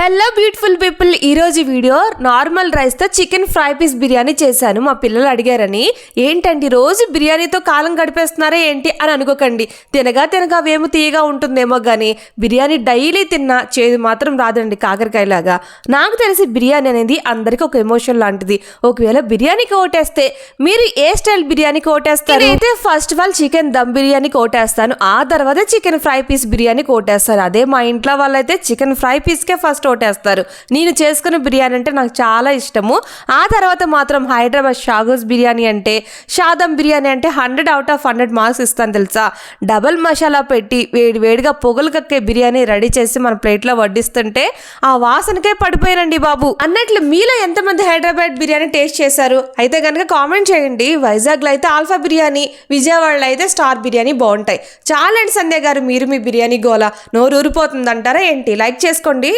Hello beautiful people ఈరోజు video normal రైస్తో chicken fry piece biryani చేశాను. మా పిల్లలు అడిగారని ఏంటండి రోజు బిర్యానీతో కాలం గడిపేస్తున్నారా ఏంటి? అని అనుకోకండి. తినగా తినగా వేము తీయగా ఉంటుందేమో కానీ బిర్యానీ డైలీ తిన్నా చేదు మాత్రం రాదండి కాకరకాయలాగా. నాకు తెలిసి బిర్యానీ అనేది అందరికీ ఒక ఎమోషన్ లాంటిది. ఒకవేళ బిర్యానీకి ఓటేస్తే మీరు ఏ స్టైల్ బిర్యానీకి ఓటేస్తారు? అయితే first of all chicken dum బిర్యానీకి ఓటేస్తాను. ఆ తర్వాత చికెన్ ఫ్రై పీస్ బిర్యానీకి ఓటేస్తాను అదే మా ఇంట్లో వాళ్ళైతే చికెన్ ఫ్రై పీస్కే ఫస్ట్ తోటేస్తారు నేను చేసుకున్న బిర్యానీ అంటే నాకు చాలా ఇష్టము. ఆ తర్వాత మాత్రం హైదరాబాద్ షాగోస్ బిర్యానీ అంటే షాదం బిర్యానీ అంటే hundred out of hundred marks ఇస్తాను తెలుసా? డబల్ మసాలా పెట్టి వేడి వేడిగా పొగలు కక్కే బిర్యానీ రెడీ చేసి మన ప్లేట్లో వడ్డిస్తుంటే ఆ వాసనకే పడిపోయానండి బాబు. అన్నట్లు మీలో ఎంతమంది హైదరాబాద్ బిర్యానీ టేస్ట్ చేశారు? అయితే కనుక కామెంట్ చేయండి. వైజాగ్లో అయితే ఆల్ఫా బిర్యానీ విజయవాడలో అయితే స్టార్ బిర్యానీ బాగుంటాయి. చాలండి సంధ్య గారు మీరు మీ బిర్యానీ గోల. నోరు ఊరిపోతుందంటారా ఏంటి? లైక్ చేసుకోండి.